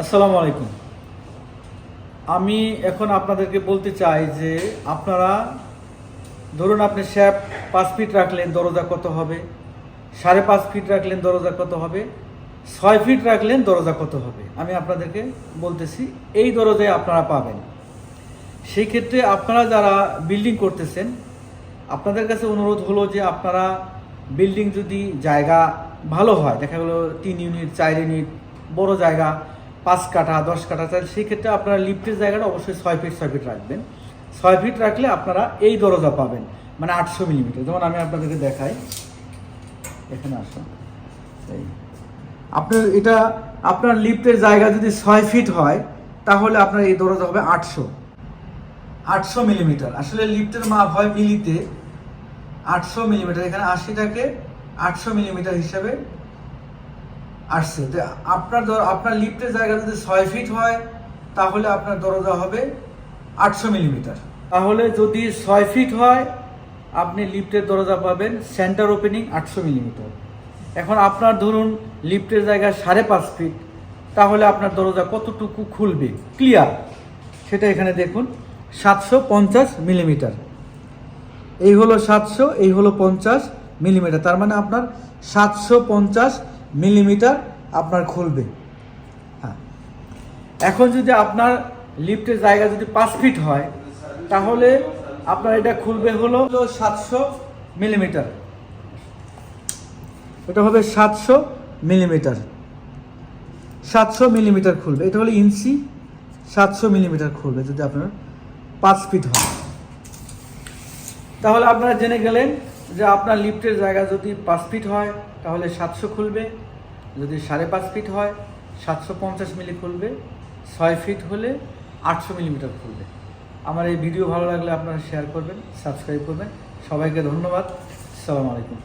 আসসালামু আলাইকুম। আমি এখন আপনাদেরকে বলতে চাই যে আপনারা, ধরুন আপনি শ্যাপ পাঁচ ফিট রাখলেন, দরজা কত হবে? সাড়ে পাঁচ ফিট রাখলেন, দরজা কত হবে? ছয় ফিট রাখলেন, দরজা কত হবে? আমি আপনাদেরকে বলতেছি, এই দরজায় আপনারা পাবেন। সেই ক্ষেত্রে আপনারা যারা বিল্ডিং করতেছেন, আপনাদের কাছে অনুরোধ হলো যে আপনারা বিল্ডিং যদি জায়গা ভালো হয়, দেখা গেলো তিন ইউনিট, চার ইউনিট, বড় জায়গা পাঁচ কাঠা, দশ কাঠা তাহলে সেই ক্ষেত্রে আপনারা লিফটের জায়গাটা অবশ্যই ছয় ফিট ছয় ফিট রাখবেন। ছয় ফিট রাখলে আপনারা এই দরজা পাবেন মানে আটশো মিলিমিটার। যেমন আমি আপনাদেরকে দেখাই, এখানে আসুন। এই। আপনার এটা, আপনার লিফটের জায়গা যদি ছয় ফিট হয়, তাহলে আপনার এই দরজা হবে আটশো। আটশো মিলিমিটার। আসলে লিফটের মাপ হয় মিলিতে আটশো মিলিমিটার। এখানে আশিটাকে আটশো মিলিমিটার হিসাবে আসছে। তো আপনার আপনার লিফটের জায়গা যদি ছয় ফিট হয়, তাহলে আপনার দরজা হবে আটশো মিলিমিটার তাহলে যদি ছয় ফিট হয়, আপনি লিফটের দরজা পাবেন সেন্টার ওপেনিং আটশো মিলিমিটার এখন আপনার ধরুন লিফটের জায়গা সাড়ে পাঁচ ফিট তাহলে আপনার দরজা কতটুকু খুলবে? ক্লিয়ার সেটা এখানে দেখুন, সাতশো পঞ্চাশ মিলিমিটার এই হলো সাতশো, এই হলো পঞ্চাশ মিলিমিটার তার মানে আপনার সাতশো পঞ্চাশ মিলিমিটার আপনার খুলবে। হ্যাঁ। এখন যদি আপনার লিফটের জায়গা যদি পাঁচ ফিট হয়, তাহলে আপনার এটা খুলবে হলো সাতশো মিলিমিটার। এটা হবে সাতশো মিলিমিটার। সাতশো মিলিমিটার খুলবে। এটা হলো ইঞ্চি, সাতশো মিলিমিটার খুলবে যদি আপনার পাঁচ ফিট হয়। তাহলে আপনারা জেনে গেলেন যে আপনার লিফটের জায়গা যদি পাঁচ ফিট হয়, তাহলে সাতশো খুলবে। যদি সাড়ে পাঁচ ফিট হয়, সাতশো পঞ্চাশ মিলি খুলবে। ছয় ফিট হলে আটশো মিলিমিটার খুলবে। আমার এই ভিডিও ভালো লাগলে আপনারা শেয়ার করবেন সাবস্ক্রাইব করবেন। সবাইকে ধন্যবাদ। সালাম আলাইকুম।